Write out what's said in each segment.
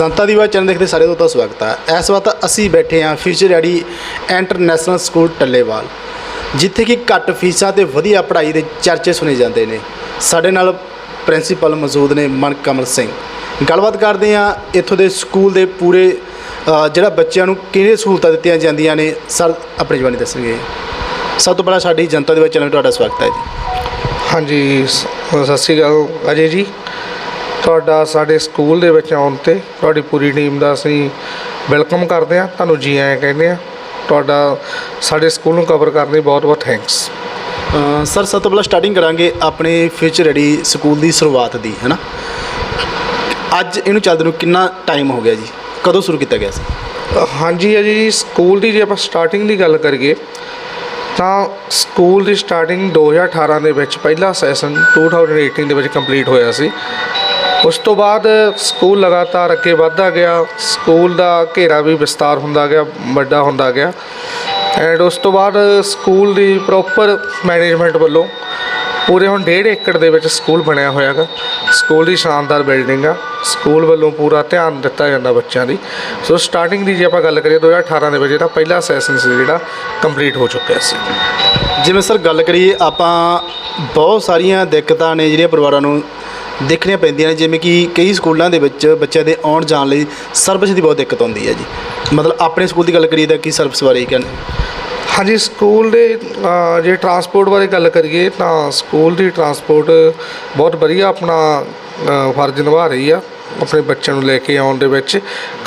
ਜਨਤਾ ਦੀ ਆਵਾਜ਼ ਚੈਨਲ ਦੇਖਦੇ ਸਾਰੇ ਦੋਸਤਾਂ ਦਾ ਸਵਾਗਤ ਹੈ ਇਸ ਵਕਤ ਅਸੀਂ ਬੈਠੇ ਹਾਂ future ready international school Tallewal, ਜਿੱਥੇ ਕਿ ਘੱਟ ਫੀਸਾਂ ਤੇ ਵਧੀਆ ਪੜ੍ਹਾਈ ਦੇ ਚਰਚੇ ਸੁਣੇ ਜਾਂਦੇ ਨੇ। ਸਾਡੇ ਨਾਲ ਪ੍ਰਿੰਸੀਪਲ ਮੌਜੂਦ ਨੇ ਮਨਕਮਲ ਸਿੰਘ। ਗੱਲਬਾਤ ਕਰਦੇ ਹਾਂ ਇੱਥੋਂ ਦੇ ਸਕੂਲ ਦੇ ਪੂਰੇ ਜਿਹੜਾ ਬੱਚਿਆਂ ਨੂੰ ਕਿਹੜੇ ਸਹੂਲਤਾਂ ਦਿੱਤੀਆਂ ਜਾਂਦੀਆਂ ਨੇ। ਸਰ, ਆਪਣੀ ਜਵਾਨੀ ਦੱਸਣਗੇ। ਸਭ ਤੋਂ ਪਹਿਲਾਂ ਸਾਡੀ ਜਨਤਾ ਦੇ ਵਿੱਚ ਚੈਨਲ ਤੁਹਾਡਾ ਸਵਾਗਤ ਹੈ ਜੀ। ਹਾਂਜੀ, ਸ- ਸਤਿ ਸ਼੍ਰੀ ਅਕਾਲ ਅਜੇ ਜੀ। ਤੁਹਾਡਾ ਸਾਡੇ ਸਕੂਲ ਦੇ ਵਿੱਚ ਆਉਣ ਤੇ ਤੁਹਾਡੀ ਪੂਰੀ ਟੀਮ ਦਾ ਅਸੀਂ ਵੈਲਕਮ ਕਰਦੇ ਹਾਂ। ਤੁਹਾਨੂੰ ਜੀ ਆਇਆਂ ਕਹਿੰਦੇ ਹਾਂ। ਤੁਹਾਡਾ ਸਾਡੇ ਸਕੂਲ ਨੂੰ ਕਵਰ ਕਰਨ ਲਈ ਬਹੁਤ ਬਹੁਤ ਥੈਂਕਸ ਸਰ ਸਭ ਤੋਂ ਪਹਿਲਾਂ ਸਟਾਰਟਿੰਗ ਕਰਾਂਗੇ ਆਪਣੇ ਫਿਊਚਰ ਰੈਡੀ ਸਕੂਲ ਦੀ ਸ਼ੁਰੂਆਤ ਦੀ ਹੈ ਨਾ? ਅੱਜ ਇਹਨੂੰ ਚੱਲਦੇ ਨੂੰ ਕਿੰਨਾ ਟਾਈਮ ਹੋ ਗਿਆ ਜੀ? ਕਦੋਂ ਸ਼ੁਰੂ ਕੀਤਾ ਗਿਆ ਸੀ? ਹਾਂਜੀ ਅਜੇ ਜੀ ਸਕੂਲ ਦੀ ਜੇ ਆਪਾਂ ਸਟਾਰਟਿੰਗ ਦੀ ਗੱਲ ਕਰੀਏ ਤਾਂ ਸਕੂਲ ਦੀ ਸਟਾਰਟਿੰਗ 2018 ਦੇ ਵਿੱਚ ਪਹਿਲਾ ਸੈਸ਼ਨ 2018 ਦੇ ਵਿੱਚ ਕੰਪਲੀਟ ਹੋਇਆ ਸੀ। ਉਸ ਤੋਂ ਬਾਅਦ ਸਕੂਲ ਲਗਾਤਾਰ ਅੱਗੇ ਵਧਦਾ ਗਿਆ। ਸਕੂਲ ਦਾ ਘੇਰਾ ਵੀ ਵਿਸਤਾਰ ਹੁੰਦਾ ਗਿਆ, ਵੱਡਾ ਹੁੰਦਾ ਗਿਆ। ਐਂਡ ਉਸ ਤੋਂ ਬਾਅਦ ਸਕੂਲ ਦੀ ਪ੍ਰੋਪਰ ਮੈਨੇਜਮੈਂਟ ਵੱਲੋਂ ਪੂਰੇ ਹੁਣ 1.5 ਏਕੜ ਦੇ ਵਿੱਚ ਸਕੂਲ ਬਣਿਆ ਹੋਇਆ ਹੈਗਾ। ਸਕੂਲ ਦੀ ਸ਼ਾਨਦਾਰ ਬਿਲਡਿੰਗ ਆ। ਸਕੂਲ ਵੱਲੋਂ ਪੂਰਾ ਧਿਆਨ ਦਿੱਤਾ ਜਾਂਦਾ ਬੱਚਿਆਂ ਦੀ। ਸੋ ਸਟਾਰਟਿੰਗ ਦੀ ਜੇ ਆਪਾਂ ਗੱਲ ਕਰੀਏ 2018 ਦੇ ਵਿੱਚ, ਇਹਦਾ ਪਹਿਲਾ ਸੈਸ਼ਨ ਸੀ ਜਿਹੜਾ ਕੰਪਲੀਟ ਹੋ ਚੁੱਕਿਆ ਸੀ। ਜਿਵੇਂ ਸਰ ਗੱਲ ਕਰੀਏ, ਆਪਾਂ ਬਹੁਤ ਸਾਰੀਆਂ ਦਿੱਕਤਾਂ ਨੇ ਜਿਹੜੀਆਂ ਪਰਿਵਾਰਾਂ ਨੂੰ ਦੇਖਣੀਆਂ ਪੈਂਦੀਆਂ ਨੇ ਜਿਵੇਂ ਕਿ ਕਈ ਸਕੂਲਾਂ ਦੇ ਵਿੱਚ ਬੱਚਿਆਂ ਦੇ ਆਉਣ ਜਾਣ ਲਈ ਸਰਵਿਸ ਦੀ ਬਹੁਤ ਦਿੱਕਤ ਆਉਂਦੀ ਹੈ ਜੀ। ਮਤਲਬ ਆਪਣੇ ਸਕੂਲ ਦੀ ਗੱਲ ਕਰੀਏ ਤਾਂ ਕੀ ਸਰਵਿਸ ਬਾਰੇ ਕਹਿੰਦੇ ਹਾਂਜੀ ਸਕੂਲ ਦੇ ਅ, ਜੇ ਟਰਾਂਸਪੋਰਟ ਬਾਰੇ ਗੱਲ ਕਰੀਏ ਤਾਂ ਸਕੂਲ ਦੀ ਟਰਾਂਸਪੋਰਟ ਬਹੁਤ ਵਧੀਆ ਆਪਣਾ ਅ, ਫਰਜ਼ ਨਿਭਾ ਰਹੀ ਆ। ਆਪਣੇ ਬੱਚਿਆਂ ਨੂੰ ਲੈ ਕੇ ਆਉਣ ਦੇ ਵਿੱਚ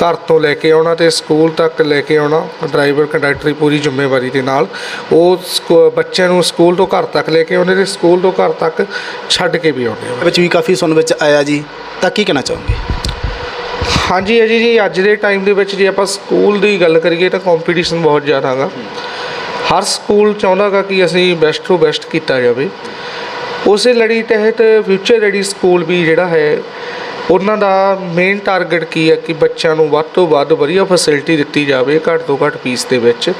ਘਰ ਤੋਂ ਲੈ ਕੇ ਆਉਣਾ ਤੇ ਸਕੂਲ ਤੱਕ ਲੈ ਕੇ ਆਉਣਾ ਡਰਾਈਵਰ ਕੰਡਕਟਰ ਦੀ ਪੂਰੀ ਜ਼ਿੰਮੇਵਾਰੀ ਦੇ ਨਾਲ। ਉਹ ਬੱਚਿਆਂ ਨੂੰ ਸਕੂਲ ਤੋਂ ਘਰ ਤੱਕ ਲੈ ਕੇ ਆਉਂਦੇ ਤੇ ਸਕੂਲ ਤੋਂ ਘਰ ਤੱਕ ਛੱਡ ਕੇ ਵੀ ਆਉਂਦੇ ਆ ਵਿੱਚ ਵੀ ਕਾਫੀ ਸੁਣ ਵਿੱਚ ਆਇਆ ਜੀ ਤਾਂ ਕੀ ਕਹਿਣਾ ਚਾਹੋਗੇ? ਹਾਂਜੀ ਅਜੀ ਜੀ ਅੱਜ ਦੇ ਟਾਈਮ ਦੇ ਵਿੱਚ ਜੇ ਆਪਾਂ ਸਕੂਲ ਦੀ ਗੱਲ ਕਰੀਏ ਤਾਂ ਕੰਪੀਟੀਸ਼ਨ ਬਹੁਤ ਜ਼ਿਆਦਾ ਹੈਗਾ ਹਰ ਸਕੂਲ ਚਾਹੁੰਦਾਗਾ ਕਿ ਅਸੀਂ ਬੈਸਟ ਤੋਂ ਬੈਸਟ ਕੀਤਾ ਜਾਵੇ। ਉਸੇ ਲੜੀ ਤਹਿਤ ਫਿਊਚਰ ਰੈਡੀ ਸਕੂਲ ਵੀ ਜਿਹੜਾ ਹੈ ਉਹਨਾਂ ਦਾ ਮੇਨ ਟਾਰਗੇਟ ਕੀ ਹੈ ਕਿ ਬੱਚਿਆਂ ਨੂੰ ਵੱਧ ਤੋਂ ਵੱਧ ਵਧੀਆ ਫੈਸਿਲਿਟੀ ਦਿੱਤੀ ਜਾਵੇ, ਘੱਟ ਤੋਂ ਘੱਟ ਫੀਸ ਦੇ ਵਿੱਚ।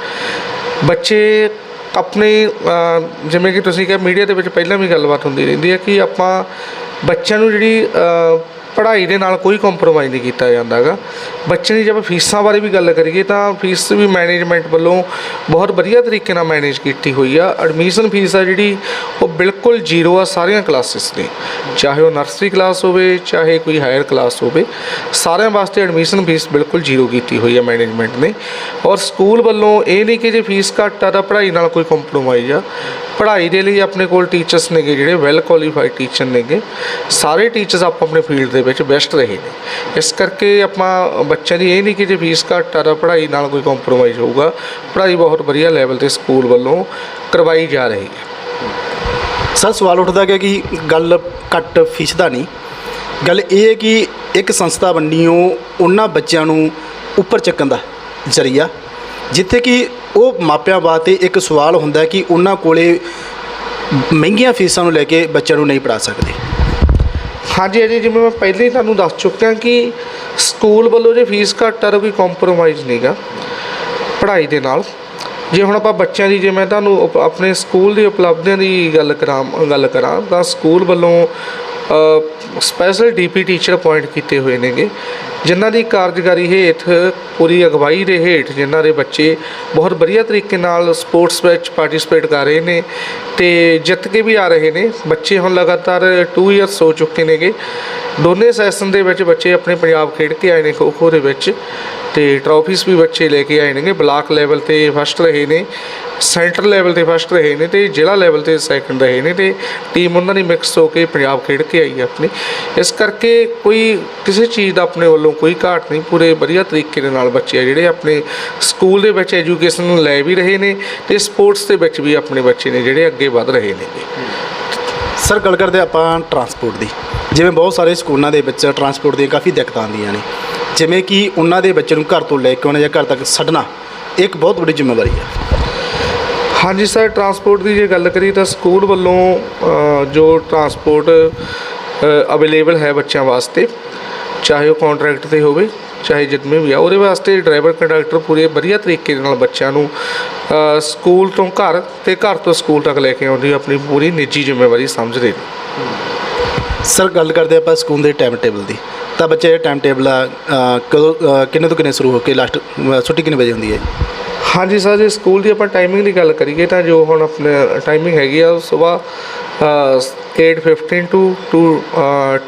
ਬੱਚੇ ਆਪਣੇ ਜਿਵੇਂ ਕਿ ਤੁਸੀਂ ਕਿਹਾ ਮੀਡੀਆ ਦੇ ਵਿੱਚ ਪਹਿਲਾਂ ਵੀ ਗੱਲਬਾਤ ਹੁੰਦੀ ਰਹਿੰਦੀ ਹੈ ਕਿ ਆਪਾਂ ਬੱਚਿਆਂ ਨੂੰ ਜਿਹੜੀ ਪੜ੍ਹਾਈ ਦੇ ਨਾਲ ਕੋਈ ਕੰਪਰੋਮਾਈਜ਼ ਨਹੀਂ ਕੀਤਾ ਜਾਂਦਾਗਾ। ਬੱਚੇ ਦੀ ਜੇ ਆਪਾਂ ਫੀਸਾਂ ਬਾਰੇ ਵੀ ਗੱਲ ਕਰੀਏ ਤਾਂ ਫੀਸ ਵੀ ਮੈਨੇਜਮੈਂਟ ਵੱਲੋਂ ਬਹੁਤ ਵਧੀਆ ਤਰੀਕੇ ਨਾਲ ਮੈਨੇਜ ਕੀਤੀ ਹੋਈ ਆ। ਐਡਮਿਸ਼ਨ ਫੀਸ ਆ ਜਿਹੜੀ ਬਿਲਕੁਲ ਜ਼ੀਰੋ ਆ ਸਾਰੀਆਂ ਕਲਾਸਿਸ ਨੇ ਚਾਹੇ ਉਹ ਨਰਸਰੀ ਕਲਾਸ ਹੋਵੇ, ਚਾਹੇ ਕੋਈ ਹਾਇਰ ਕਲਾਸ ਹੋਵੇ, ਸਾਰਿਆਂ ਵਾਸਤੇ ਐਡਮਿਸ਼ਨ ਫੀਸ ਬਿਲਕੁਲ ਜ਼ੀਰੋ ਕੀਤੀ ਹੋਈ ਆ ਮੈਨੇਜਮੈਂਟ ਨੇ। ਔਰ ਸਕੂਲ ਵੱਲੋਂ ਇਹ ਨਹੀਂ ਕਿ ਜੇ ਫੀਸ ਘੱਟ ਆ ਤਾਂ ਪੜ੍ਹਾਈ ਨਾਲ ਕੋਈ ਕੰਪਰੋਮਾਈਜ਼ ਆ। ਪੜ੍ਹਾਈ ਦੇ ਲਈ ਆਪਣੇ ਕੋਲ ਟੀਚਰਸ ਨੇਗੇ ਜਿਹੜੇ ਵੈਲ ਕੁਆਲੀਫਾਈਡ ਟੀਚਰ ਨੇਗੇ। ਸਾਰੇ ਟੀਚਰਸ ਆਪ ਆਪਣੇ ਫੀਲਡ ਦੇ ਵਿੱਚ ਬੈਸਟ ਰਹੇ ਨੇ। ਇਸ ਕਰਕੇ ਆਪਾਂ ਬੱਚਿਆਂ ਦੀ ਇਹ ਨਹੀਂ ਕਿ ਜੇ ਫੀਸ ਘੱਟ ਆ ਤਾਂ ਪੜ੍ਹਾਈ ਨਾਲ ਕੋਈ ਕੰਪਰੋਮਾਈਜ਼ ਹੋਊਗਾ। ਪੜ੍ਹਾਈ ਬਹੁਤ ਵਧੀਆ ਲੈਵਲ ਤੇ ਸਕੂਲ ਵੱਲੋਂ ਕਰਵਾਈ ਜਾ ਰਹੀ ਹੈ। ਸਰ, ਸਵਾਲ ਉੱਠਦਾ ਕਿ ਕਿ ਗੱਲ ਘੱਟ ਫੀਸ ਦਾ ਨਹੀਂ। ਗੱਲ ਇਹ ਹੈ ਕਿ ਇੱਕ ਸੰਸਥਾ ਬੰਨੀਓ ਉਹਨਾਂ ਬੱਚਿਆਂ ਨੂੰ ਉੱਪਰ ਚੱਕਣ ਦਾ ਜ਼ਰੀਆ, ਜਿੱਥੇ ਕਿ ਉਹ ਮਾਪਿਆਂ ਵਾਸਤੇ ਇੱਕ ਸਵਾਲ ਹੁੰਦਾ ਕਿ ਉਹਨਾਂ ਕੋਲੇ ਮਹਿੰਗੀਆਂ ਫੀਸਾਂ ਨੂੰ ਲੈ ਕੇ ਬੱਚਿਆਂ ਨੂੰ ਨਹੀਂ ਪੜਾ ਸਕਦੇ। ਹਾਂਜੀ ਅਜੇ ਜਿਵੇਂ ਮੈਂ ਪਹਿਲਾਂ ਹੀ ਤੁਹਾਨੂੰ ਦੱਸ ਚੁੱਕਿਆ ਕਿ ਸਕੂਲ ਵੱਲੋਂ ਜੇ ਫੀਸ ਘੱਟ ਆ, ਤਾਂ ਕੋਈ ਕੰਪਰੋਮਾਈਜ਼ ਨਹੀਂਗਾ ਪੜ੍ਹਾਈ ਦੇ ਨਾਲ। ਜੇ ਹੁਣ ਆਪਾਂ ਬੱਚਿਆਂ ਦੀ, ਜੇ ਮੈਂ ਤੁਹਾਨੂੰ ਉਪ- ਆਪਣੇ ਸਕੂਲ ਦੀ ਉਪਲਬਧੀਆਂ ਦੀ ਗੱਲ ਕਰਾਂ ਗੱਲ ਕਰਾਂ, ਤਾਂ ਸਕੂਲ ਵੱਲੋਂ ਸਪੈਸ਼ਲ ਡੀਪੀ ਟੀਚਰ ਅਪਾਇੰਟ ਕੀਤੇ ਹੋਏ ਨੇਗੇ, ਜਿਨ੍ਹਾਂ ਦੀ ਕਾਰਜਕਾਰੀ ਹੇਠ, ਪੂਰੀ ਅਗਵਾਈ ਦੇ ਹੇਠ ਜਿਨ੍ਹਾਂ ਦੇ ਬੱਚੇ ਬਹੁਤ ਵਧੀਆ ਤਰੀਕੇ ਨਾਲ ਸਪੋਰਟਸ ਵਿੱਚ ਪਾਰਟਿਸਿਪੇਟ ਕਰ ਰਹੇ ਨੇ ਤੇ ਜਿੱਤ ਕੇ ਵੀ ਆ ਰਹੇ ਨੇ। ਬੱਚੇ ਹੁਣ ਲਗਾਤਾਰ 2 ਇਅਰਸ ਹੋ ਚੁੱਕੇ ਨੇਗੇ। ਦੋਨੇ ਸੈਸ਼ਨ ਦੇ ਵਿੱਚ ਬੱਚੇ ਆਪਣੇ ਪੰਜਾਬ ਖੇਡ ਕੇ ਆਏ ਨੇ ਖੋ ਖੋ ਦੇ ਵਿੱਚ। ਤੇ ਟਰੋਫੀਜ਼ ਵੀ ਬੱਚੇ ਲੈ ਕੇ ਆਏ ਨੇਗੇ ਬਲਾਕ ਲੈਵਲ ਤੇ ਫਸਟ ਰਹੇ ਨੇ ਸੈਂਟਰ ਲੈਵਲ ਤੇ ਫਸਟ ਰਹੇ ਨੇ ਤੇ ਜ਼ਿਲ੍ਹਾ ਲੈਵਲ ਤੇ ਸੈਕੰਡ ਰਹੇ ਨੇ ਤੇ ਟੀਮ ਉਹਨਾਂ ਦੀ ਮਿਕਸ ਹੋ ਕੇ ਪੰਜਾਬ ਖੇਡ ਕੇ ਆਈ ਹੈ ਆਪਣੀ। ਇਸ ਕਰਕੇ ਕੋਈ ਕਿਸੇ ਚੀਜ਼ ਦਾ ਆਪਣੇ ਵੱਲੋਂ ਕੋਈ ਘਾਟ ਨਹੀਂ, ਪੂਰੇ ਵਧੀਆ ਤਰੀਕੇ ਦੇ ਨਾਲ ਬੱਚੇ ਆ ਜਿਹੜੇ ਆਪਣੇ ਸਕੂਲ ਦੇ ਵਿੱਚ ਐਜੂਕੇਸ਼ਨ ਲੈ ਵੀ ਰਹੇ ਨੇ ਤੇ ਸਪੋਰਟਸ ਦੇ ਵਿੱਚ ਵੀ ਆਪਣੇ ਬੱਚੇ ਨੇ ਜਿਹੜੇ ਅੱਗੇ ਵੱਧ ਰਹੇ ਨੇ ਸਰ, ਗੱਲ ਕਰਦੇ ਆਪਾਂ ਟਰਾਂਸਪੋਰਟ ਦੀ। ਜਿਵੇਂ ਬਹੁਤ ਸਾਰੇ ਸਕੂਲਾਂ ਦੇ ਵਿੱਚ ਟਰਾਂਸਪੋਰਟ ਦੀਆਂ ਕਾਫੀ ਦਿੱਕਤਾਂ ਆਉਂਦੀਆਂ ਨੇ। ਜਿਵੇਂ ਕਿ ਉਹਨਾਂ ਦੇ ਬੱਚੇ ਨੂੰ ਘਰ ਤੋਂ ਲੈ ਕੇ ਆਉਣਾ ਜਾਂ ਘਰ ਤੱਕ ਛੱਡਣਾ ਇੱਕ ਬਹੁਤ ਵੱਡੀ ਜ਼ਿੰਮੇਵਾਰੀ ਹੈ। ਹਾਂਜੀ ਸਰ ਟਰਾਂਸਪੋਰਟ ਦੀ ਜੇ ਗੱਲ ਕਰੀ ਤਾਂ ਸਕੂਲ ਵੱਲੋਂ ਜੋ ਟਰਾਂਸਪੋਰਟ ਅਵੇਲੇਬਲ ਹੈ ਬੱਚਿਆਂ ਵਾਸਤੇ ਚਾਹੇ ਉਹ ਕੰਟਰੈਕਟ ਤੇ ਹੋਵੇ ਚਾਹੇ ਜਿਤਨੇ ਵੀ ਆ ਉਹਦੇ ਵਾਸਤੇ ਡਰਾਈਵਰ ਕੰਡਕਟਰ ਪੂਰੇ ਵਧੀਆ ਤਰੀਕੇ ਨਾਲ ਬੱਚਿਆਂ ਨੂੰ ਸਕੂਲ ਤੋਂ ਘਰ ਤੇ ਘਰ ਤੋਂ ਸਕੂਲ ਤੱਕ ਲੈ ਕੇ ਆਉਂਦੀ ਆਪਣੀ ਪੂਰੀ ਨਿੱਜੀ ਜ਼ਿੰਮੇਵਾਰੀ ਸਮਝਦੇ ਸਰ ਗੱਲ ਕਰਦੇ ਆਪਾਂ ਸਕੂਲ ਦੇ ਟਾਈਮ ਟੇਬਲ ਦੀ। ਤਾਂ ਬੱਚੇ ਦਾ ਟਾਈਮ ਟੇਬਲ ਆ ਅ, ਕਦੋਂ ਅ, ਕਿੰਨੇ ਤੋਂ ਕਿੰਨੇ ਸ਼ੁਰੂ ਹੋ ਕੇ ਲਾਸਟ ਛੁੱਟੀ ਕਿੰਨੇ ਵਜੇ ਹੁੰਦੀ ਹੈ? ਹਾਂਜੀ ਸਰ ਜੇ ਸਕੂਲ ਦੀ ਆਪਾਂ ਟਾਈਮਿੰਗ ਦੀ ਗੱਲ ਕਰੀਏ ਤਾਂ ਜੋ ਹੁਣ ਆਪਣੇ ਟਾਈਮਿੰਗ ਹੈਗੀ ਆ ਸਵੇਰ 8:15 ਟੂ ਟੂ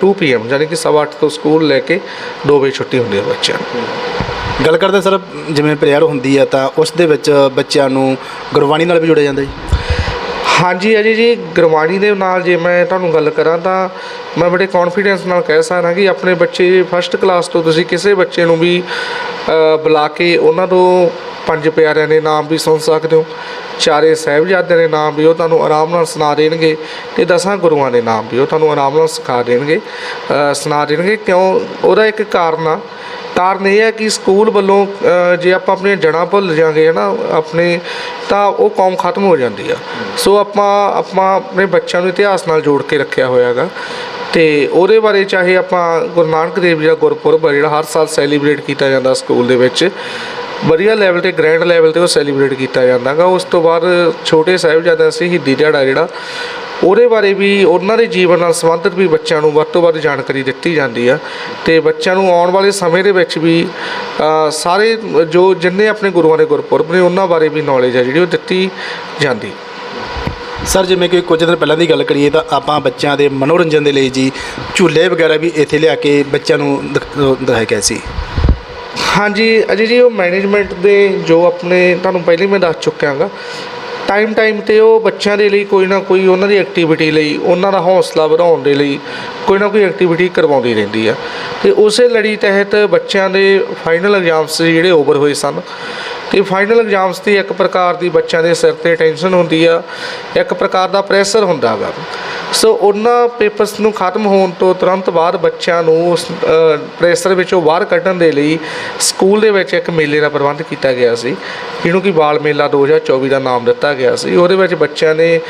2 ਪੀਐਮ ਯਾਨੀ ਕਿ ਸਵਾ ਅੱਠ ਤੋਂ ਸਕੂਲ ਲੈ ਕੇ 2 ਵਜੇ ਛੁੱਟੀ ਹੁੰਦੀ ਹੈ ਬੱਚਿਆਂ ਨੂੰ। ਗੱਲ ਕਰਦੇ ਸਰ ਜਿਵੇਂ ਪ੍ਰੇਅਰ ਹੁੰਦੀ ਹੈ ਤਾਂ ਉਸ ਦੇ ਵਿੱਚ ਬੱਚਿਆਂ ਨੂੰ ਗੁਰਬਾਣੀ ਨਾਲ ਵੀ ਜੋੜਿਆ ਜਾਂਦਾ ਜੀ? ਹਾਂਜੀ, ਅਜੇ ਜੀ ਗੁਰਬਾਣੀ ਦੇ ਨਾਲ ਜੇ ਮੈਂ ਤੁਹਾਨੂੰ ਗੱਲ ਕਰਾਂ ਤਾਂ ਮੈਂ ਬੜੇ ਕੌਨਫੀਡੈਂਸ ਨਾਲ ਕਹਿ ਸਕਦਾ ਕਿ ਆਪਣੇ ਬੱਚੇ ਫਸਟ ਕਲਾਸ ਤੋਂ ਤੁਸੀਂ ਕਿਸੇ ਬੱਚੇ ਨੂੰ ਵੀ ਬੁਲਾ ਕੇ ਉਹਨਾਂ ਤੋਂ ਪੰਜ ਪਿਆਰਿਆਂ ਦੇ ਨਾਮ ਵੀ ਸੁਣ ਸਕਦੇ ਹੋ। ਚਾਰੇ ਸਾਹਿਬਜ਼ਾਦਿਆਂ ਦੇ ਨਾਮ ਵੀ ਉਹ ਤੁਹਾਨੂੰ ਆਰਾਮ ਨਾਲ ਸੁਣਾ ਦੇਣਗੇ ਤੇ ਦਸਾਂ ਗੁਰੂਆਂ ਦੇ ਨਾਮ ਵੀ ਉਹ ਤੁਹਾਨੂੰ ਆਰਾਮ ਨਾਲ ਸਿਖਾ ਦੇਣਗੇ। ਸੁਣਾ ਦੇਣਗੇ ਕਿਉਂ? ਉਹਦਾ ਇੱਕ ਕਾਰਨ ਆ ਕਾਰਨ ਇਹ ਹੈ ਕਿ ਸਕੂਲ ਵੱਲੋਂ ਜੇ ਆਪਾਂ ਆਪਣੀਆਂ ਜੜ੍ਹਾਂ ਭੁੱਲ ਜਾਾਂਗੇ ਨਾ ਆਪਣੇ, ਤਾਂ ਉਹ ਕੌਮ ਖਤਮ ਹੋ ਜਾਂਦੀ ਆ। ਸੋ ਆਪਾਂ ਆਪਾਂ ਆਪਣੇ ਬੱਚਿਆਂ ਨੂੰ ਇਤਿਹਾਸ ਨਾਲ ਜੋੜ ਕੇ ਰੱਖਿਆ ਹੋਇਆ ਹੈਗਾ। ਤੇ ਉਹਦੇ ਬਾਰੇ ਚਾਹੇ ਆਪਾਂ ਗੁਰੂ ਨਾਨਕ ਦੇਵ ਜੀ ਦਾ ਗੁਰਪੁਰਬ ਆ, ਜਿਹੜਾ ਹਰ ਸਾਲ ਸੈਲੀਬ੍ਰੇਟ ਕੀਤਾ ਜਾਂਦਾ ਸਕੂਲ ਦੇ ਵਿੱਚ, ਵਧੀਆ ਲੈਵਲ ਤੇ, ਗ੍ਰੈਂਡ ਲੈਵਲ ਤੇ ਉਹ ਸੈਲੀਬ੍ਰੇਟ ਕੀਤਾ ਜਾਂਦਾ ਗਾ ਉਸ ਤੋਂ ਬਾਅਦ ਛੋਟੇ ਸਾਹਿਬਜ਼ਾਦਿਆਂ ਸ਼ਹੀਦੀ ਦਿਹਾੜਾ ਜਿਹੜਾ ਉਹਦੇ ਬਾਰੇ ਵੀ ਉਹਨਾਂ ਦੇ ਜੀਵਨ ਨਾਲ ਸੰਬੰਧਿਤ ਵੀ ਬੱਚਿਆਂ ਨੂੰ ਵੱਧ ਤੋਂ ਵੱਧ ਜਾਣਕਾਰੀ ਦਿੱਤੀ ਜਾਂਦੀ ਆ। ਤੇ ਬੱਚਿਆਂ ਨੂੰ ਆਉਣ ਵਾਲੇ ਸਮੇਂ ਦੇ ਵਿੱਚ ਵੀ ਸਾਰੇ ਜੋ ਜਿੰਨੇ ਆਪਣੇ ਗੁਰੂਆਂ ਦੇ ਗੁਰਪੁਰਬ ਨੇ ਉਹਨਾਂ ਬਾਰੇ ਵੀ ਨੌਲੇਜ ਆ ਜਿਹੜੀ ਉਹ ਦਿੱਤੀ ਜਾਂਦੀ। ਸਰ ਜਿਵੇਂ ਕਿ ਕੁਝ ਦਿਨ ਪਹਿਲਾਂ ਦੀ ਗੱਲ ਕਰੀਏ ਤਾਂ ਆਪਾਂ ਬੱਚਿਆਂ ਦੇ ਮਨੋਰੰਜਨ ਦੇ ਲਈ ਜੀ ਝੂਲੇ ਵਗੈਰਾ ਵੀ ਇੱਥੇ ਲਿਆ ਕੇ ਬੱਚਿਆਂ ਨੂੰ ਦਿਖਾਇਆ ਗਿਆ ਸੀ। ਹਾਂਜੀ ਅਜੇ ਜੀ ਉਹ ਮੈਨੇਜਮੈਂਟ ਦੇ ਜੋ ਆਪਣੇ ਤੁਹਾਨੂੰ ਪਹਿਲਾਂ ਮੈਂ ਦੱਸ ਚੁੱਕਿਆ ਹਾਂ ਟਾਈਮ ਟਾਈਮ ਤੇ ਉਹ ਬੱਚਿਆਂ ਦੇ ਲਈ ਕੋਈ ਨਾ ਕੋਈ ਉਹਨਾਂ ਦੀ ਐਕਟੀਵਿਟੀ ਲਈ, ਉਹਨਾਂ ਦਾ ਹੌਸਲਾ ਵਧਾਉਣ ਦੇ ਲਈ ਕੋਈ ਨਾ ਕੋਈ ਐਕਟੀਵਿਟੀ ਕਰਵਾਉਂਦੀ ਰਹਿੰਦੀ ਆ। ਤੇ ਉਸੇ ਲੜੀ ਤਹਿਤ ਬੱਚਿਆਂ ਦੇ ਫਾਈਨਲ ਐਗਜ਼ਾਮਸ ਜਿਹੜੇ ਓਵਰ ਹੋਏ ਸਨ, ਤੇ ਫਾਈਨਲ ਐਗਜ਼ਾਮਸ ਦੀ ਇੱਕ ਪ੍ਰਕਾਰ ਦੀ ਬੱਚਿਆਂ ਦੇ ਸਿਰ ਤੇ ਟੈਨਸ਼ਨ ਹੁੰਦੀ ਆ, ਇੱਕ ਪ੍ਰਕਾਰ ਦਾ ਪ੍ਰੈਸ਼ਰ ਹੁੰਦਾ ਗਾ। ਸੋ ਉਹਨਾਂ ਪੇਪਰਸ ਨੂੰ ਖਤਮ ਹੋਣ ਤੋਂ ਤੁਰੰਤ ਬਾਅਦ ਬੱਚਿਆਂ ਨੂੰ ਉਸ ਪ੍ਰੈਸ਼ਰ ਵਿੱਚੋਂ ਬਾਹਰ ਕੱਢਣ ਦੇ ਲਈ ਸਕੂਲ ਦੇ ਵਿੱਚ ਇੱਕ ਮੇਲੇ ਦਾ ਪ੍ਰਬੰਧ ਕੀਤਾ ਗਿਆ ਸੀ, ਜਿਹਨੂੰ ਕਿ ਬਾਲ ਮੇਲਾ 2024 ਦਾ ਨਾਮ ਦਿੱਤਾ ਗਿਆ ਸੀ। ਉਹਦੇ ਵਿੱਚ ਬੱਚਿਆਂ ਨੇ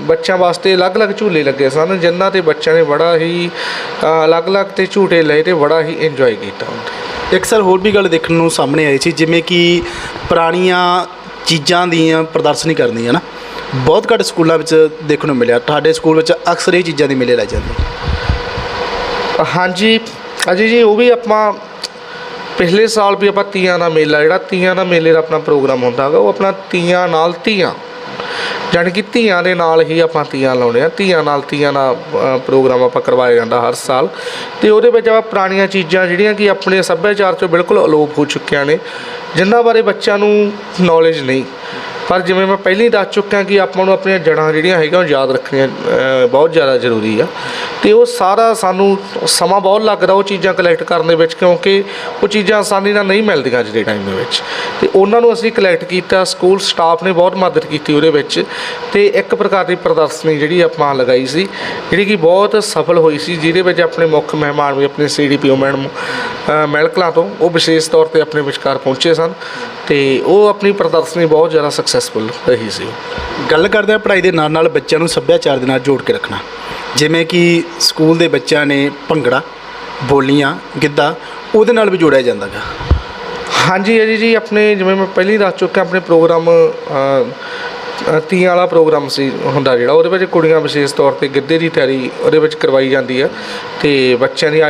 ਬੱਚਿਆਂ ਵਾਸਤੇ ਅਲੱਗ-ਅਲੱਗ ਝੂਲੇ ਲੱਗੇ ਸਨ, ਜਿਨ੍ਹਾਂ ਤੇ ਬੱਚਿਆਂ ਨੇ ਬੜਾ ਹੀ ਅਲੱਗ-ਅਲੱਗ ਤੇ ਝੂਟੇ ਲਏ ਤੇ ਬੜਾ ਹੀ ਇੰਜੋਏ ਕੀਤਾ। ਇੱਕ ਸਰ ਹੋਰ ਵੀ ਗੱਲ ਦੇਖਣ ਨੂੰ ਸਾਹਮਣੇ ਆਈ ਸੀ, ਜਿਵੇਂ ਕਿ ਪੁਰਾਣੀਆਂ ਚੀਜ਼ਾਂ ਦੀਆਂ ਪ੍ਰਦਰਸ਼ਨੀ ਕਰਨੀ ਹੈ ਨਾ। ਬਹੁਤ ਘੱਟ ਸਕੂਲਾਂ ਵਿੱਚ ਦੇਖਣ ਨੂੰ ਮਿਲਿਆ। ਤੁਹਾਡੇ ਸਕੂਲ ਵਿੱਚ ਅਕਸਰ ਇਹ ਚੀਜ਼ਾਂ ਦੀ ਮੇਲੇ ਲਾਏ ਜਾਂਦੇ ਹਾਂਜੀ, ਅਜੇ ਜੀ ਉਹ ਵੀ ਆਪਾਂ ਪਿਛਲੇ ਸਾਲ ਵੀ ਆਪਾਂ ਤੀਆਂ ਦਾ ਮੇਲਾ, ਜਿਹੜਾ ਤੀਆਂ ਦਾ ਮੇਲੇ ਦਾ ਆਪਣਾ ਪ੍ਰੋਗਰਾਮ ਹੁੰਦਾ ਹੈਗਾ, ਉਹ ਆਪਣਾ ਤੀਆਂ ਨਾਲ ਤੀਆਂ। ਜਾਣੀ ਕਿ ਧੀਆਂ ਦੇ ਨਾਲ ਹੀ ਆਪਾਂ ਤੀਆਂ ਲਾਉਣੇ ਆ ਧੀਆਂ ਨਾਲ ਤੀਆਂ ਨਾਲ ਪ੍ਰੋਗਰਾਮ ਆਪਾਂ ਕਰਵਾਇਆ ਜਾਂਦਾ ਹਰ ਸਾਲ। ਤੇ ਉਹਦੇ ਵਿੱਚ ਆਪਾਂ ਪੁਰਾਣੀਆਂ ਚੀਜ਼ਾਂ ਜਿਹੜੀਆਂ ਕਿ ਆਪਣੇ ਸੱਭਿਆਚਾਰ ਚੋਂ ਬਿਲਕੁਲ ਅਲੋਪ ਹੋ ਚੁੱਕੀਆਂ ਨੇ, ਜਿਨ੍ਹਾਂ ਬਾਰੇ ਬੱਚਿਆਂ ਨੂੰ ਨੌਲੇਜ ਨਹੀਂ। ਪਰ ਜਿਵੇਂ ਮੈਂ ਪਹਿਲਾਂ ਹੀ ਦੱਸ ਚੁੱਕਿਆ ਕਿ ਆਪਾਂ ਨੂੰ ਆਪਣੀਆਂ ਜੜ੍ਹਾਂ ਜਿਹੜੀਆਂ ਹੈਗੀਆਂ ਉਹ ਯਾਦ ਰੱਖਣੀਆਂ ਬਹੁਤ ਜ਼ਿਆਦਾ ਜ਼ਰੂਰੀ ਆ। ਤੇ ਉਹ ਸਾਰਾ ਸਾਨੂੰ ਸਮਾਂ ਬਹੁਤ ਲੱਗਦਾ ਉਹ ਚੀਜ਼ਾਂ ਕਲੈਕਟ ਕਰਨ ਦੇ ਵਿੱਚ ਕਿਉਂਕਿ ਉਹ ਚੀਜ਼ਾਂ ਆਸਾਨੀ ਨਾਲ ਨਹੀਂ ਮਿਲਦੀਆਂ ਅੱਜ ਦੇ ਟਾਈਮ ਦੇ ਵਿੱਚ। ਤੇ ਉਹਨਾਂ ਨੂੰ ਅਸੀਂ ਕਲੈਕਟ ਕੀਤਾ ਸਕੂਲ ਸਟਾਫ ਨੇ ਬਹੁਤ ਮਦਦ ਕੀਤੀ ਉਹਦੇ ਵਿੱਚ। ਤੇ ਇੱਕ ਪ੍ਰਕਾਰ ਦੀ ਪ੍ਰਦਰਸ਼ਨੀ ਜਿਹੜੀ ਆਪਾਂ ਲਗਾਈ ਸੀ ਜਿਹੜੀ ਕਿ ਬਹੁਤ ਸਫਲ ਹੋਈ ਸੀ ਜਿਹਦੇ ਵਿੱਚ ਆਪਣੇ ਮੁੱਖ ਮਹਿਮਾਨ ਵੀ ਆਪਣੇ ਸੀਡੀਪੀਓ ਮੈਡਮ ਅ, ਮਹਿਲਕਲਾਂ ਤੋਂ ਉਹ ਵਿਸ਼ੇਸ਼ ਤੌਰ ਤੇ ਆਪਣੇ ਵਿਚਕਾਰ ਪਹੁੰਚੇ ਸਨ। ਤੇ ਉਹ ਆਪਣੀ ਪ੍ਰਦਰਸ਼ਨੀ ਬਹੁਤ ਜ਼ਿਆਦਾ ਸਕਸੈਸਫੁਲ ਰਹੀ ਸੀ। ਗੱਲ ਕਰਦੇ ਆ ਪੜ੍ਹਾਈ ਦੇ ਨਾਲ ਨਾਲ ਬੱਚਿਆਂ ਨੂੰ ਸੱਭਿਆਚਾਰ ਦੇ ਨਾਲ ਜੋੜ ਕੇ ਰੱਖਣਾ। ਜਿਵੇਂ ਕਿ ਸਕੂਲ ਦੇ ਬੱਚਿਆਂ ਨੇ ਭੰਗੜਾ, ਬੋਲੀਆਂ, ਗਿੱਧਾ, ਉਹਦੇ ਨਾਲ ਵੀ ਜੋੜਿਆ ਜਾਂਦਾ ਗਾ। ਹਾਂਜੀ, ਅਜੀ ਜੀ, ਆਪਣੇ ਜਿਵੇਂ ਮੈਂ ਪਹਿਲੀ ਹੀ ਦੱਸ ਚੁੱਕਿਆ, ਆਪਣੇ ਪ੍ਰੋਗਰਾਮ ਤੀਆਂ ਵਾਲਾ ਪ੍ਰੋਗਰਾਮ ਸੀ ਹੁੰਦਾ ਜਿਹੜਾ ਉਹਦੇ ਵਿੱਚ ਕੁੜੀਆਂ ਵਿਸ਼ੇਸ਼ ਤੌਰ ਤੇ ਗਿੱਧੇ ਦੀ ਤਿਆਰੀ ਉਹਦੇ ਵਿੱਚ ਕਰਵਾਈ ਜਾਂਦੀ ਆ ਤੇ ਬੱਚਿਆਂ ਦੀ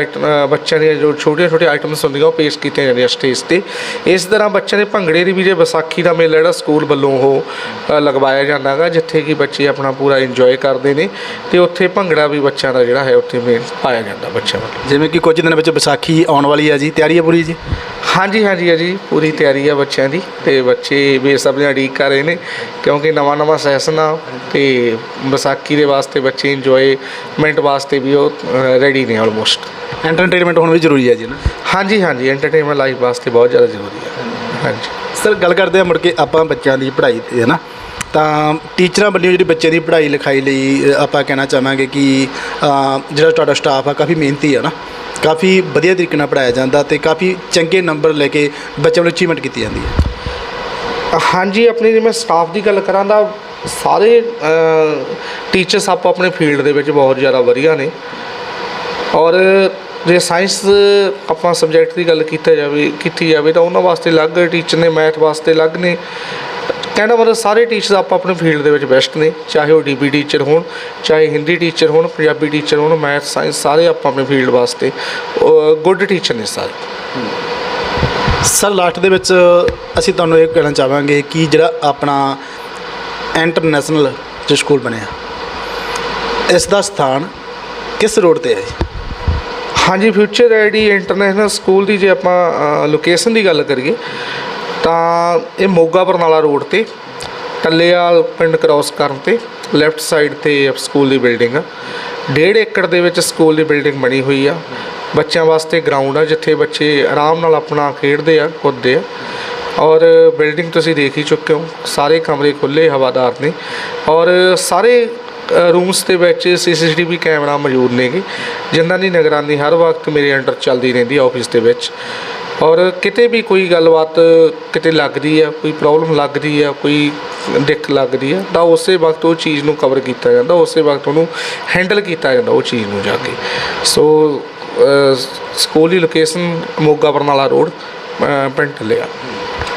ਬੱਚਿਆਂ ਦੀਆਂ ਜੋ ਛੋਟੀਆਂ ਛੋਟੀਆਂ ਆਈਟਮਸ ਹੁੰਦੀਆਂ ਉਹ ਪੇਸ਼ ਕੀਤੀਆਂ ਜਾਂਦੀਆਂ ਸਟੇਜ ਤੇ। ਇਸ ਤਰ੍ਹਾਂ ਬੱਚਿਆਂ ਦੇ ਭੰਗੜੇ ਦੀ ਵੀ ਜੇ ਵਿਸਾਖੀ ਦਾ ਮੇਲਾ ਜਿਹੜਾ ਸਕੂਲ ਵੱਲੋਂ ਉਹ ਲਗਵਾਇਆ ਜਾਂਦਾ ਗਾ ਜਿੱਥੇ ਕਿ ਬੱਚੇ ਆਪਣਾ ਪੂਰਾ ਇੰਜੋਏ ਕਰਦੇ ਨੇ ਤੇ ਉੱਥੇ ਭੰਗੜਾ ਵੀ ਬੱਚਿਆਂ ਦਾ ਜਿਹੜਾ ਹੈ ਉੱਥੇ ਮੇਨ ਪਾਇਆ ਜਾਂਦਾ ਬੱਚਿਆਂ ਵੱਲੋਂ। ਜਿਵੇਂ ਕਿ ਕੁਝ ਦਿਨ ਵਿੱਚ ਵਿਸਾਖੀ ਆਉਣ ਵਾਲੀ ਹੈ ਜੀ ਤਿਆਰੀ ਹੈ ਪੂਰੀ ਜੀ? ਹਾਂਜੀ ਹਾਂਜੀ ਹੈ ਜੀ ਪੂਰੀ ਤਿਆਰੀ ਆ ਬੱਚਿਆਂ ਦੀ ਤੇ ਬੱਚੇ ਬੇਸਬਰੀ ਨਾਲ ਉਡੀਕ ਕਰ ਰਹੇ ਨੇ ਕਿਉਂਕਿ ਨਵਾਂ ਨਵਾਂ ਸੈਸ਼ਨ ਆ ਤੇ ਵਿਸਾਖੀ ਦੇ ਵਾਸਤੇ ਬੱਚੇ ਇੰਜੋਏਮੈਂਟ ਵਾਸਤੇ ਵੀ ਉਹ ਰੈਡੀ ਨੇ ਆਲਮੋਸਟ ਐਂਟਰਟੇਨਮੈਂਟ ਹੋਣਾ ਵੀ ਜ਼ਰੂਰੀ ਹੈ ਜੀ ਨਾ? ਹਾਂਜੀ ਹਾਂਜੀ ਐਂਟਰਟੇਨਮੈਂਟ ਲਾਈਫ ਵਾਸਤੇ ਬਹੁਤ ਜ਼ਿਆਦਾ ਜ਼ਰੂਰੀ ਹੈ। ਹਾਂਜੀ। ਸਰ ਗੱਲ ਕਰਦੇ ਆ ਮੁੜ ਕੇ ਆਪਾਂ ਬੱਚਿਆਂ ਦੀ ਪੜ੍ਹਾਈ ਤੇ ਹੈ ਨਾ? ਤਾਂ ਟੀਚਰਾਂ ਵੱਲੋਂ ਜਿਹੜੀ ਬੱਚਿਆਂ ਦੀ ਪੜ੍ਹਾਈ ਲਿਖਾਈ ਲਈ ਆਪਾਂ ਕਹਿਣਾ ਚਾਹਾਂਗੇ ਕਿ ਜਿਹੜਾ ਤੁਹਾਡਾ ਸਟਾਫ ਆ ਕਾਫੀ ਮਿਹਨਤੀ ਆ ਨਾ? ਕਾਫੀ ਵਧੀਆ ਤਰੀਕੇ ਨਾਲ ਪੜ੍ਹਾਇਆ ਜਾਂਦਾ ਤੇ ਕਾਫੀ ਚੰਗੇ ਨੰਬਰ ਲੈ ਕੇ ਬੱਚਿਆਂ ਨੂੰ ਅਚੀਵਮੈਂਟ ਕੀਤੀ ਜਾਂਦੀ ਹੈ। ਹਾਂਜੀ, ਆਪਣੀ ਜੇ ਮੈਂ ਸਟਾਫ ਦੀ ਗੱਲ ਕਰਾਂ ਤਾਂ ਸਾਰੇ ਟੀਚਰਸ ਆਪੋ ਆਪਣੇ ਫੀਲਡ ਦੇ ਵਿੱਚ ਬਹੁਤ ਜ਼ਿਆਦਾ ਵਧੀਆ ਨੇ। ਔਰ ਜੇ ਸਾਇੰਸ ਆਪਾਂ ਸਬਜੈਕਟ ਦੀ ਗੱਲ ਕੀਤਾ ਜਾਵੇ, ਕੀਤੀ ਜਾਵੇ ਤਾਂ ਉਹਨਾਂ ਵਾਸਤੇ ਅਲੱਗ ਟੀਚਰ ਨੇ ਮੈਥ ਵਾਸਤੇ ਅਲੱਗ ਨੇ। ਕਹਿਣਾ ਮਤਲਬ ਸਾਰੇ ਟੀਚਰ ਆਪਾਂ ਆਪਣੇ ਫੀਲਡ ਦੇ ਵਿੱਚ ਬੈਸਟ ਨੇ, ਚਾਹੇ ਉਹ ਡੀਪੀ ਟੀਚਰ ਹੋਣ, ਚਾਹੇ ਹਿੰਦੀ ਟੀਚਰ ਹੋਣ, ਪੰਜਾਬੀ ਟੀਚਰ ਹੋਣ ਮੈਥ ਸਾਇੰਸ ਸਾਰੇ ਆਪਾਂ ਆਪਣੇ ਫੀਲਡ ਵਾਸਤੇ ਗੁੱਡ ਟੀਚਰ ਨੇ ਸਾਰੇ। ਸਰ, ਲਾਸਟ ਦੇ ਵਿੱਚ ਅਸੀਂ ਤੁਹਾਨੂੰ ਇਹ ਕਹਿਣਾ ਚਾਹਾਂਗੇ ਕਿ ਜਿਹੜਾ ਆਪਣਾ ਇੰਟਰਨੈਸ਼ਨਲ ਜੋ ਸਕੂਲ ਬਣਿਆ, ਇਸ ਦਾ ਸਥਾਨ ਕਿਸ ਰੋਡ ਤੇ ਹੈ ਜੀ? ਹਾਂਜੀ ਫਿਊਚਰ ਆਈਡੀ ਇੰਟਰਨੈਸ਼ਨਲ ਸਕੂਲ ਦੀ ਜੇ ਆਪਾਂ ਲੋਕੇਸ਼ਨ ਦੀ ਗੱਲ ਕਰੀਏ, ਤਾਂ ਇਹ ਮੋਗਾ ਬਰਨਾਲਾ ਰੋਡ ਤੇ ਟੱਲੇਵਾਲ ਪਿੰਡ ਕ੍ਰਾਸ ਕਰਨ ਤੇ ਲੈਫਟ ਸਾਈਡ ਤੇ ਸਕੂਲ ਦੀ ਬਿਲਡਿੰਗ ਆ। ਡੇਢ ਏਕੜ ਦੇ ਵਿੱਚ ਸਕੂਲ ਦੀ ਬਿਲਡਿੰਗ ਬਣੀ ਹੋਈ ਆ। ਬੱਚਿਆਂ ਵਾਸਤੇ ਗਰਾਊਂਡ ਆ, ਜਿੱਥੇ ਬੱਚੇ ਆਰਾਮ ਨਾਲ ਆਪਣਾ ਖੇਡਦੇ ਆ ਕੁੱਦਦੇ ਆ। ਔਰ ਬਿਲਡਿੰਗ ਤੁਸੀਂ ਦੇਖ ਹੀ ਚੁੱਕੇ ਹੋ, ਸਾਰੇ ਕਮਰੇ ਖੁੱਲੇ ਹਵਾਦਾਰ ਨੇ। ਔਰ ਸਾਰੇ ਰੂਮਸ ਦੇ ਵਿੱਚ ਸੀਸੀਟੀਵੀ ਕੈਮਰਾ ਮੌਜੂਦ ਨੇਗੇ, ਜਿਨ੍ਹਾਂ ਦੀ ਨਿਗਰਾਨੀ ਹਰ ਵਕਤ ਮੇਰੇ ਅੰਡਰ ਚੱਲਦੀ ਰਹਿੰਦੀ ਆਫਿਸ ਦੇ ਵਿੱਚ। ਔਰ ਕਿਤੇ ਵੀ ਕੋਈ ਗੱਲਬਾਤ ਕਿਤੇ ਲੱਗਦੀ ਆ, ਕੋਈ ਪ੍ਰੋਬਲਮ ਲੱਗਦੀ ਆ, ਕੋਈ ਦਿੱਕ ਲੱਗਦੀ ਆ, ਤਾਂ ਉਸੇ ਵਕਤ ਉਹ ਚੀਜ਼ ਨੂੰ ਕਵਰ ਕੀਤਾ ਜਾਂਦਾ, ਉਸੇ ਵਕਤ ਉਹਨੂੰ ਹੈਂਡਲ ਕੀਤਾ ਜਾਂਦਾ, ਉਹ ਚੀਜ਼ ਨੂੰ ਜਾ ਕੇ। ਸੋ ਸਕੂਲ ਦੀ ਲੋਕੇਸ਼ਨ ਮੋਗਾ ਬਰਨਾਲਾ ਰੋਡ ਪਿੰਡ ਢੱਲਿਆ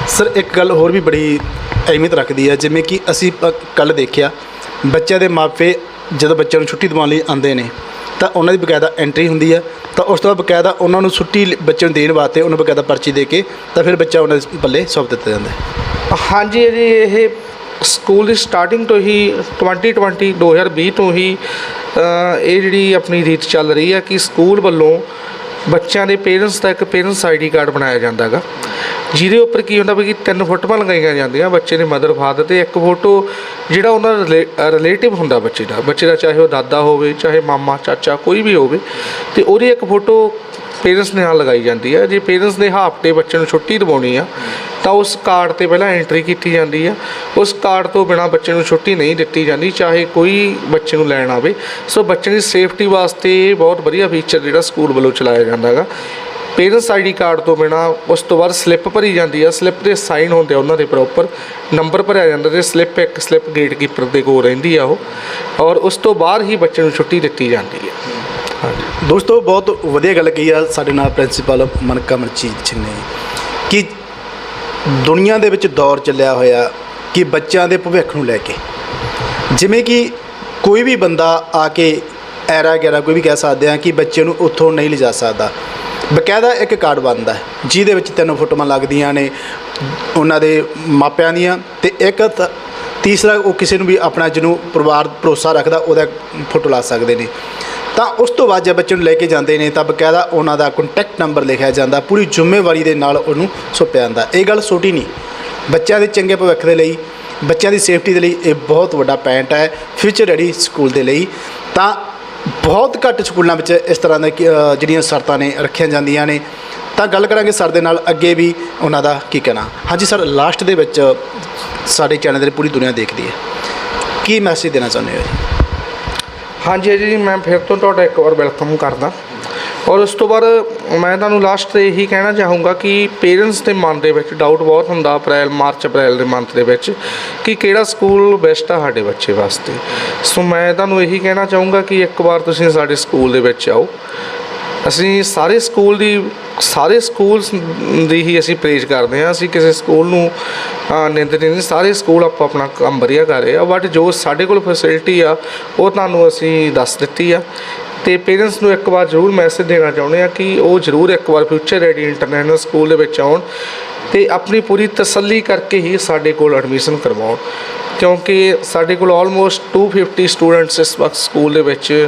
ਸਰ ਇੱਕ ਗੱਲ ਹੋਰ ਵੀ ਬੜੀ ਅਹਿਮੀਅਤ ਰੱਖਦੀ ਹੈ ਜਿਵੇਂ ਕਿ ਅਸੀਂ ਕੱਲ ਦੇਖਿਆ ਬੱਚਿਆਂ ਦੇ ਮਾਪੇ ਜਦੋਂ ਬੱਚਿਆਂ ਨੂੰ ਛੁੱਟੀ ਦਿਵਾਉਣ ਲਈ ਆਉਂਦੇ ਨੇ ਤਾਂ ਉਹਨਾਂ ਦੀ ਬਕਾਇਦਾ ਐਂਟਰੀ ਹੁੰਦੀ ਹੈ ਤਾਂ ਉਸ ਤੋਂ ਬਾਅਦ ਬਕਾਇਦਾ ਉਹਨਾਂ ਨੂੰ ਛੁੱਟੀ ਲ- ਬੱਚੇ ਨੂੰ ਦੇਣ ਵਾਸਤੇ ਉਹਨੂੰ ਬਕਾਇਦਾ ਪਰਚੀ ਦੇ ਕੇ ਤਾਂ ਫਿਰ ਬੱਚਾ ਉਹਨਾਂ ਦੇ ਪੱਲੇ ਸੌਂਪ ਦਿੱਤਾ ਜਾਂਦਾ ਹੈ। ਹਾਂਜੀ ਜੀ ਇਹ ਸਕੂਲ ਦੀ ਸਟਾਰਟਿੰਗ ਤੋਂ ਹੀ 2020 2020 ਤੋਂ ਹੀ ਇਹ ਜਿਹੜੀ ਆਪਣੀ ਰੀਤ ਚੱਲ ਰਹੀ ਹੈ ਕਿ ਸਕੂਲ ਵੱਲੋਂ ਬੱਚਿਆਂ ਦੇ ਪੇਰੈਂਟਸ ਦਾ ਇੱਕ ਪੇਰੈਂਟਸ ਆਈਡੀ ਕਾਰਡ ਬਣਾਇਆ ਜਾਂਦਾ ਹੈਗਾ। ਜਿਹਦੇ ਉੱਪਰ ਕੀ ਹੁੰਦਾ ਵੀ ਕਿ ਤਿੰਨ ਫੋਟੋਆਂ ਲਗਾਈਆਂ ਜਾਂਦੀਆਂ ਬੱਚੇ ਦੇ ਮਦਰ ਫਾਦਰ ਤੇ। ਇੱਕ ਫੋਟੋ ਜਿਹੜਾ ਉਹਨਾਂ ਦਾ ਰਿਲੇਟਿਵ ਹੁੰਦਾ ਬੱਚੇ ਦਾ। ਬੱਚੇ ਦਾ ਚਾਹੇ ਉਹ ਦਾਦਾ ਹੋਵੇ, ਚਾਹੇ ਮਾਮਾ, ਚਾਚਾ, ਕੋਈ ਵੀ ਹੋਵੇ। ਤੇ ਉਹਦੀ ਇੱਕ ਫੋਟੋ ਪੇਰੈਂਟਸ ਦੇ ਨਾਲ ਲਗਾਈ ਜਾਂਦੀ ਹੈ। ਜੇ ਪੇਰੈਂਟਸ ਨੇ ਹਾਫ ਡੇ ਬੱਚੇ ਨੂੰ ਛੁੱਟੀ ਦਿਵਾਉਣੀ ਆ, ਤਾਂ ਉਸ ਕਾਰਡ ਤੇ ਪਹਿਲਾਂ ਐਂਟਰੀ ਕੀਤੀ ਜਾਂਦੀ ਆ। ਉਸ ਕਾਰਡ ਤੋਂ ਬਿਨਾ ਬੱਚੇ ਨੂੰ ਛੁੱਟੀ ਨਹੀਂ ਦਿੱਤੀ ਜਾਂਦੀ, ਚਾਹੇ ਕੋਈ ਬੱਚੇ ਨੂੰ ਲੈਣ ਆਵੇ। ਸੋ ਬੱਚੇ ਦੀ ਸੇਫਟੀ ਵਾਸਤੇ ਬਹੁਤ ਵਧੀਆ ਫੀਚਰ ਜਿਹੜਾ ਸਕੂਲ ਵੱਲੋਂ ਚਲਾਇਆ ਜਾਂਦਾ ਹੈਗਾ ਪੇਰੈਂਟਸ ਆਈਡੀ ਕਾਰਡ ਤੋਂ ਬਿਨਾ ਉਸ ਤੋਂ ਬਾਅਦ ਸਲਿੱਪ ਭਰੀ ਜਾਂਦੀ ਆ। ਸਲਿੱਪ ਤੇ ਸਾਈਨ ਹੁੰਦੇ ਆ ਉਹਨਾਂ ਦੇ ਪ੍ਰੋਪਰ ਨੰਬਰ ਭਰਿਆ ਜਾਂਦਾ ਤੇ ਸਲਿੱਪ ਇੱਕ ਸਲਿੱਪ ਗੇਟਕੀਪਰ ਦੇ ਕੋਲ ਰਹਿੰਦੀ ਆ ਉਹ। ਔਰ ਉਸ ਤੋਂ ਬਾਅਦ ਹੀ ਬੱਚੇ ਨੂੰ ਛੁੱਟੀ ਦਿੱਤੀ ਜਾਂਦੀ ਹੈ ਦੋਸਤੋ, ਬਹੁਤ ਵਧੀਆ ਗੱਲ ਕਹੀ ਆ ਸਾਡੇ ਨਾਲ ਪ੍ਰਿੰਸੀਪਲ ਮਨਕਮਰਜੀਤ ਸਿੰਘ ਨੇ ਕਿ ਦੁਨੀਆ ਦੇ ਵਿੱਚ ਦੌਰ ਚੱਲਿਆ ਹੋਇਆ, ਕਿ ਬੱਚਿਆਂ ਦੇ ਭਵਿੱਖ ਨੂੰ ਲੈ ਕੇ। ਜਿਵੇਂ ਕਿ ਕੋਈ ਵੀ ਬੰਦਾ ਆ ਕੇ ਐਰਾ ਗੈਰਾ ਕੋਈ ਵੀ ਕਹਿ ਸਕਦੇ ਆ ਕਿ ਬੱਚੇ ਨੂੰ ਉੱਥੋਂ ਨਹੀਂ ਲਿਜਾ ਸਕਦਾ। ਬਕਾਇਦਾ ਇੱਕ ਕਾਰਡ ਬਣਦਾ ਜਿਹਦੇ ਵਿੱਚ ਤਿੰਨ ਫੋਟੋਆਂ ਲੱਗਦੀਆਂ ਨੇ, ਉਹਨਾਂ ਦੇ ਮਾਪਿਆਂ ਦੀਆਂ ਤੇ ਇੱਕ ਤੀਸਰਾ ਉਹ ਕਿਸੇ ਨੂੰ ਵੀ ਆਪਣਾ ਜਿਹਨੂੰ ਪਰਿਵਾਰ, ਭਰੋਸਾ ਰੱਖਦਾ, ਉਹਦਾ ਫੋਟੋ ਲਾ ਸਕਦੇ ਨੇ। ਤਾਂ ਉਸ ਤੋਂ ਬਾਅਦ ਜੇ ਬੱਚੇ ਨੂੰ ਲੈ ਕੇ ਜਾਂਦੇ ਨੇ ਤਾਂ ਬਕਾਇਦਾ ਉਹਨਾਂ ਦਾ ਕੰਟੈਕਟ ਨੰਬਰ ਲਿਖਿਆ ਜਾਂਦਾ, ਪੂਰੀ ਜ਼ਿੰਮੇਵਾਰੀ ਦੇ ਨਾਲ ਉਹਨੂੰ ਸੌਂਪਿਆ ਜਾਂਦਾ। ਇਹ ਗੱਲ ਛੋਟੀ ਨਹੀਂ। ਬੱਚਿਆਂ ਦੇ ਚੰਗੇ ਭਵਿੱਖ ਦੇ ਲਈ, ਬੱਚਿਆਂ ਦੀ ਸੇਫਟੀ ਦੇ ਲਈ ਇਹ ਬਹੁਤ ਵੱਡਾ ਪੈਂਟ ਹੈ ਫਿਊਚਰ ਰੈਡੀ ਸਕੂਲ ਦੇ ਲਈ। ਤਾਂ ਬਹੁਤ ਘੱਟ ਸਕੂਲਾਂ ਵਿੱਚ ਇਸ ਤਰ੍ਹਾਂ ਦੇ ਜਿਹੜੀਆਂ ਸ਼ਰਤਾਂ ਨੇ, ਰੱਖੀਆਂ ਜਾਂਦੀਆਂ ਨੇ। ਤਾਂ ਗੱਲ ਕਰਾਂਗੇ ਸਰ ਦੇ ਨਾਲ, ਅੱਗੇ ਵੀ ਉਹਨਾਂ ਦਾ ਕੀ ਕਹਿਣਾ। ਹਾਂਜੀ ਸਰ ਲਾਸਟ ਦੇ ਵਿੱਚ ਸਾਡੇ ਚੈਨਲ ਦੇ ਪੂਰੀ ਦੁਨੀਆ ਦੇਖਦੀ ਹੈ। ਕੀ ਮੈਸੇਜ ਦੇਣਾ ਚਾਹੁੰਦੇ ਹੋ ਹਾਂਜੀ ਜੀ, ਮੈਂ ਫਿਰ ਤੋਂ ਤੁਹਾਡਾ ਇੱਕ ਵਾਰ ਵੈਲਕਮ ਕਰਦਾ। ਔਰ ਉਸ ਤੋਂ ਬਾਅਦ ਮੈਂ ਤੁਹਾਨੂੰ ਲਾਸਟ ਤੇ ਇਹੀ ਕਹਿਣਾ ਚਾਹੂੰਗਾ ਕਿ ਪੇਰੈਂਟਸ ਦੇ ਮਨ ਦੇ ਵਿੱਚ ਡਾਊਟ ਬਹੁਤ ਹੁੰਦਾ ਅਪ੍ਰੈਲ, ਮਾਰਚ, ਅਪ੍ਰੈਲ ਦੇ ਮੰਥ ਦੇ ਵਿੱਚ ਕਿ ਕਿਹੜਾ ਸਕੂਲ ਬੈਸਟ ਆ ਸਾਡੇ ਬੱਚੇ ਵਾਸਤੇ। ਸੋ ਮੈਂ ਤੁਹਾਨੂੰ ਇਹੀ ਕਹਿਣਾ ਚਾਹੂੰਗਾ ਕਿ ਇੱਕ ਵਾਰ ਤੁਸੀਂ ਸਾਡੇ ਸਕੂਲ ਦੇ ਵਿੱਚ ਆਓ। ਅਸੀਂ ਸਾਰੇ ਸਕੂਲ ਦੀ ਸਾਰੇ ਸਕੂਲਸ ਦੀ ਹੀ ਅਸੀਂ ਪ੍ਰੇਜ ਕਰਦੇ ਹਾਂ। ਅਸੀਂ ਕਿਸੇ ਸਕੂਲ ਨੂੰ ਅ, ਨਿੰਦਦੇ ਨਹੀਂ ਸਾਰੇ ਸਕੂਲ ਆਪੋ ਆਪਣਾ ਕੰਮ ਵਧੀਆ ਕਰ ਰਹੇ ਆ। ਬਟ ਜੋ ਸਾਡੇ ਕੋਲ ਫੈਸਿਲਿਟੀ ਆ ਉਹ ਤੁਹਾਨੂੰ ਅਸੀਂ ਦੱਸ ਦਿੱਤੀ ਆ। ਤੇ ਪੇਰੈਂਟਸ ਨੂੰ ਇੱਕ ਵਾਰ ਜ਼ਰੂਰ ਮੈਸੇਜ ਦੇਣਾ ਚਾਹੁੰਦੇ ਆ ਕਿ ਉਹ ਜ਼ਰੂਰ ਇੱਕ ਵਾਰ ਫਿਊਚਰ ਰੈਡੀ ਇੰਟਰਨੈਸ਼ਨਲ ਸਕੂਲ ਦੇ ਵਿੱਚ ਆਉਣ ਤੇ ਆਪਣੀ ਪੂਰੀ ਤਸੱਲੀ ਕਰਕੇ ਹੀ ਸਾਡੇ ਕੋਲ ਐਡਮਿਸ਼ਨ ਕਰਵਾਉਣ। ਕਿਉਂਕਿ ਸਾਡੇ ਕੋਲ ਆਲਮੋਸਟ 250 ਸਟੂਡੈਂਟਸ ਇਸ ਵਕਤ ਸਕੂਲ ਦੇ ਵਿੱਚ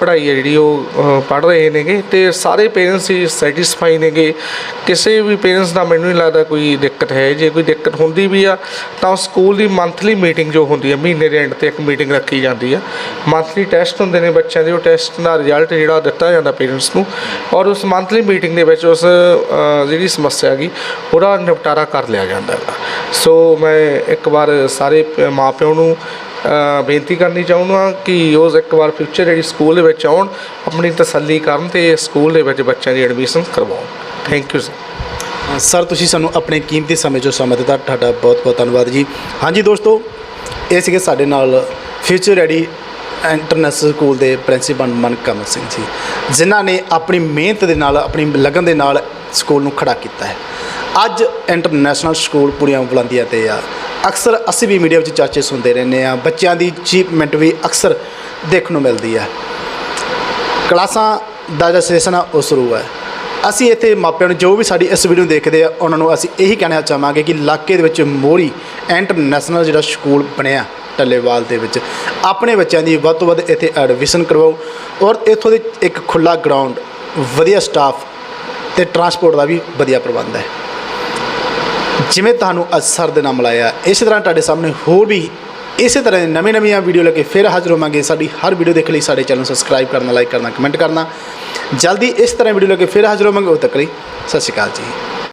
ਪੜ੍ਹਾਈ ਹੈ ਜਿਹੜੀ ਉਹ ਪੜ੍ਹ ਰਹੇ ਨੇਗੇ ਤੇ ਸਾਰੇ ਪੇਰੈਂਟਸ ਹੀ ਸੈਟੀਸਫਾਈ ਨੇਗੇ। ਕਿਸੇ ਵੀ ਪੇਰੈਂਟਸ ਦਾ ਮੈਨੂੰ ਨਹੀਂ ਲੱਗਦਾ ਕੋਈ ਦਿੱਕਤ ਹੈ। ਜੇ ਕੋਈ ਦਿੱਕਤ ਹੁੰਦੀ ਵੀ ਆ, ਤਾਂ ਸਕੂਲ ਦੀ ਮੰਥਲੀ ਮੀਟਿੰਗ ਜੋ ਹੁੰਦੀ ਹੈ ਮਹੀਨੇ ਦੇ ਐਂਡ ਤੇ ਇੱਕ ਮੀਟਿੰਗ ਰੱਖੀ ਜਾਂਦੀ ਆ। ਮੰਥਲੀ ਟੈਸਟ ਹੁੰਦੇ ਨੇ ਬੱਚਿਆਂ ਦੇ, ਉਹ ਟੈਸਟ ਦਾ ਰਿਜ਼ਲਟ ਜਿਹੜਾ ਦਿੱਤਾ ਜਾਂਦਾ ਪੇਰੈਂਟਸ ਨੂੰ ਔਰ ਉਸ ਮੰਥਲੀ ਮੀਟਿੰਗ ਦੇ ਵਿੱਚ ਉਸ ਜਿਹੜੀ ਸਮੱਸਿਆ ਹੈਗੀ, ਉਹਦਾ ਨਿਪਟਾਰਾ ਕਰ ਲਿਆ ਜਾਂਦਾ ਹੈਗਾ। ਸੋ ਮੈਂ ਇੱਕ ਵਾਰ ਸਾਰੇ ਪ- ਮਾਪਿਆਂ ਨੂੰ ਬੇਨਤੀ ਕਰਨੀ ਚਾਹੁੰਦਾ ਕਿ ਉਹ ਇੱਕ ਵਾਰ ਫਿਊਚਰ ਜਿਹੜੀ ਸਕੂਲ ਦੇ ਵਿੱਚ ਆਉਣ, ਆਪਣੀ ਤਸੱਲੀ ਕਰਨ ਤੇ ਸਕੂਲ ਦੇ ਵਿੱਚ ਬੱਚਿਆਂ ਦੀ ਐਡਮਿਸ਼ਨ ਕਰਵਾਉਣ। ਥੈਂਕ ਯੂ ਸਰ ਸਰ, ਤੁਸੀਂ ਸਾਨੂੰ ਆਪਣੇ ਕੀਮਤੀ ਸਮੇਂ ਚੋਂ ਸਮਾਂ ਦਿੱਤਾ। ਤੁਹਾਡਾ ਬਹੁਤ ਬਹੁਤ ਧੰਨਵਾਦ ਜੀ। ਹਾਂਜੀ ਦੋਸਤੋ, ਇਹ ਸੀਗੇ ਸਾਡੇ ਨਾਲ ਫਿਊਚਰ ਰੈਡੀ ਇੰਟਰਨੈਸ਼ਨਲ ਸਕੂਲ ਦੇ ਪ੍ਰਿੰਸੀਪਲ ਮਨਕਮਲ ਸਿੰਘ ਜੀ, ਜਿਨ੍ਹਾਂ ਨੇ ਆਪਣੀ ਮਿਹਨਤ ਦੇ ਨਾਲ, ਆਪਣੀ ਲਗਨ ਦੇ ਨਾਲ ਸਕੂਲ ਨੂੰ ਖੜਾ ਕੀਤਾ ਹੈ। ਅੱਜ ਇੰਟਰਨੈਸ਼ਨਲ ਸਕੂਲ ਪੂਰੀਆਂ ਬੁਲੰਦੀਆਂ ਤੇ ਆ। ਅਕਸਰ ਅਸੀਂ ਵੀ ਮੀਡੀਆ ਵਿੱਚ ਚਰਚੇ ਸੁਣਦੇ ਰਹਿੰਦੇ ਆ ਬੱਚਿਆਂ ਦੀ ਅਚੀਵਮੈਂਟ ਵੀ ਅਕਸਰ ਦੇਖਣ ਨੂੰ ਮਿਲਦੀ ਆ ਕਲਾਸਾਂ ਦਾ ਜਿਹੜਾ ਸੈਸ਼ਨ ਆ, ਉਹ ਸ਼ੁਰੂ ਹੈ। ਅਸੀਂ ਇੱਥੇ ਮਾਪਿਆਂ ਨੂੰ ਜੋ ਵੀ ਸਾਡੀ ਇਸ ਵੀਡੀਓ ਦੇਖਦੇ ਆ, ਉਹਨਾਂ ਨੂੰ ਅਸੀਂ ਇਹੀ ਕਹਿਣਾ ਚਾਹਾਂਗੇ ਕਿ ਇਲਾਕੇ ਦੇ ਵਿੱਚ ਮੋਰੀ ਇੰਟਰਨੈਸ਼ਨਲ ਜਿਹੜਾ ਸਕੂਲ ਬਣਿਆ ਟੱਲੇਵਾਲ ਦੇ ਵਿੱਚ, ਆਪਣੇ ਬੱਚਿਆਂ ਦੀ ਵੱਧ ਤੋਂ ਵੱਧ ਇੱਥੇ ਐਡਮਿਸ਼ਨ ਕਰਵਾਓ ਔਰ ਇੱਥੋਂ ਦੇ ਇੱਕ ਖੁੱਲਾ ਗਰਾਊਂਡ ਵਧੀਆ ਸਟਾਫ ਤੇ ਟਰਾਂਸਪੋਰਟ ਦਾ ਵੀ ਵਧੀਆ ਪ੍ਰਬੰਧ ਹੈ। ਜਿਵੇਂ ਤੁਹਾਨੂੰ ਅੱਜ ਸਰ ਦੇ ਨਾਲ ਮਿਲਾਇਆ। ਇਸੇ ਤਰ੍ਹਾਂ ਤੁਹਾਡੇ ਸਾਹਮਣੇ ਹੋਰ ਵੀ ਇਸੇ ਤਰ੍ਹਾਂ ਦੀ ਨਵੀਂ ਨਵੀਆਂ ਵੀਡੀਓ ਲੈ ਕੇ ਫਿਰ ਹਾਜ਼ਰ ਹੋਵਾਂਗੇ। ਸਾਡੀ ਹਰ ਵੀਡੀਓ ਦੇਖਣ ਲਈ, ਸਾਡੇ ਚੈਨਲ ਨੂੰ ਸਬਸਕ੍ਰਾਈਬ ਕਰਨਾ ਲਾਈਕ ਕਰਨਾ ਕਮੈਂਟ ਕਰਨਾ। ਜਲਦੀ ਇਸ ਤਰ੍ਹਾਂ ਵੀਡੀਓ ਲੈ ਕੇ ਫਿਰ ਹਾਜ਼ਰ ਹੋਵਾਂਗੇ। ਉਦੋਂ ਤੱਕ ਲਈ ਸਤਿ ਸ਼੍ਰੀ ਅਕਾਲ ਜੀ।